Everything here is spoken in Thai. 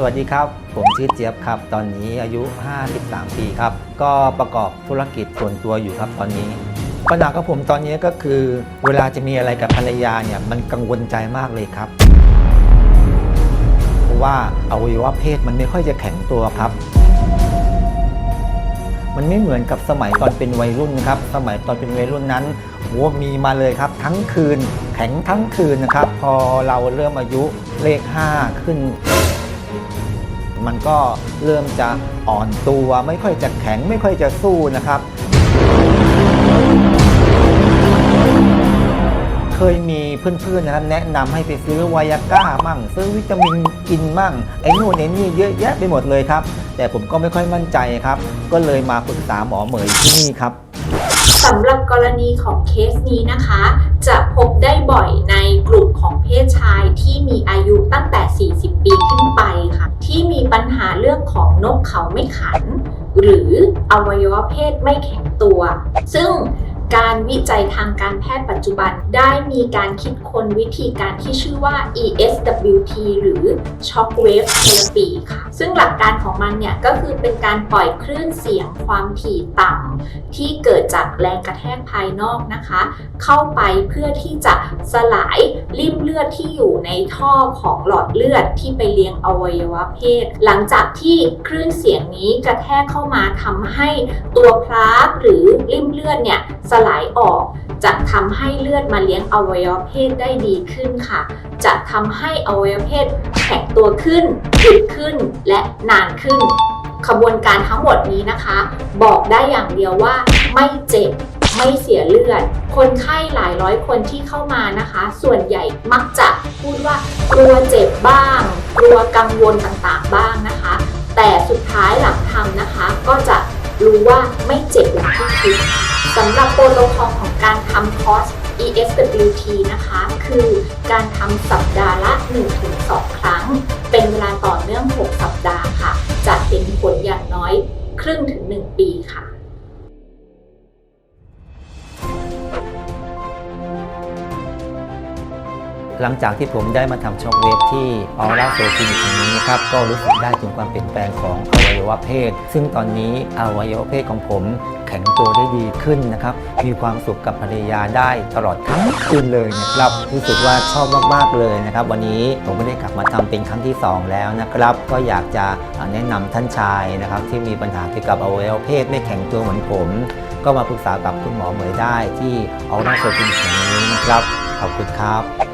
สวัสดีครับ ผมชื่อเจี๊ยบครับ ตอนนี้อายุ 53 ปีครับ ก็ประกอบธุรกิจส่วนตัวอยู่ครับตอนนี้ปัญหาของผมตอนนี้ก็คือ เวลาจะมีอะไรกับภรรยาเนี่ยมันกังวลใจมากเลยครับเพราะว่าอวัยวะเพศมันไม่ค่อยจะแข็งตัวครับ มันไม่เหมือนกับสมัยตอนเป็นวัยรุ่นนะครับ สมัยตอนเป็นวัยรุ่นนั้นโหมีมาเลยครับ ทั้งคืน แข็งทั้งคืนนะครับ พอเราเริ่มอายุเลข 5 ขึ้น มันก็เริ่มจะอ่อนตัวไม่ค่อยจะแข็งไม่ค่อยจะสู้นะครับ เคยมีเพื่อนๆนะครับแนะนำให้ไปซื้อไวอาก้ามั่ง ซื้อวิตามินกินมั่ง ไอ้นู่นไอ้นี่เยอะแยะไปหมดเลยครับ แต่ผมก็ไม่ค่อยมั่นใจครับ ก็เลยมาปรึกษาหมอเหมยที่นี่ครับสำหรับกรณีของเคสนี้นะคะ จะพบได้บ่อยในกลุ่มของ ของนกเขาไม่ขัน หรืออวัยวะเพศไม่แข็งตัว ซึ่ง การวิจัยทางการแพทย์ปัจจุบัน ได้มีการคิดค้นวิธีการที่ชื่อว่า ESWT หรือ Shockwave Therapy ค่ะ ซึ่งหลักการของมันเนี่ยก็คือเป็นการปล่อยคลื่นเสียงความถี่ต่ำที่เกิดจากแรงกระแทกภายนอกนะคะ เข้าไปเพื่อที่จะสลายริ่มเลือดที่อยู่ในท่อของหลอดเลือดที่ไปเลี้ยงอวัยวะเพศ หลังจากที่คลื่นเสียงนี้กระแทกเข้ามาทำให้ตัวพลาสหรือริ่มเลือดเนี่ยสลายออก จะทำให้เลือดมาเลี้ยงอวัยวะเพศได้ดีขึ้นค่ะ จะทำให้อวัยวะเพศแข็งตัวขึ้นอึดขึ้นและนานขึ้น ขบวนการทั้งหมดนี้นะคะ บอกได้อย่างเดียวว่าไม่เจ็บไม่เสียเลือด คนไข้หลายร้อยคนที่เข้ามานะคะ ส่วนใหญ่มักจะพูดว่ากลัวเจ็บบ้าง กลัวกังวลต่างๆบ้างนะคะ แต่สุดท้ายหลังทำนะคะก็จะรู้ว่าไม่เจ็บอย่างที่คิด สำหรับโปรโตคอลของการทำคอร์ส ESWT นะคะ คือการทำสัปดาห์ละ 1-2 ครั้ง เป็นเวลาต่อเนื่อง 6 สัปดาห์ค่ะ จะเห็นผลอย่างน้อยครึ่งถึง 1 ปี หลังจากที่ผมได้มาทำช็อคเวฟที่ออร่าโซคลินิกแห่งนี้นะครับก็รู้สึกได้ถึงความเปลี่ยนแปลงของอวัยวะเพศ ซึ่งตอนนี้อวัยวะเพศของผมแข็งตัวได้ดีขึ้นนะครับ มีความสุขกับภรรยาได้ตลอดทั้งคืนเลยนะครับรู้สึกว่าชอบมากๆเลยนะครับ วันนี้ผมก็ได้กลับมาทำเป็นครั้งที่ 2 แล้วนะครับ ก็อยากจะแนะนำท่านชายนะครับ ที่มีปัญหาเกี่ยวกับอวัยวะเพศไม่แข็งตัวเหมือนผม ก็มาปรึกษากับคุณหมอเหมยได้ที่ออร่าโซคลินิกแห่งนี้นะครับขอบคุณครับ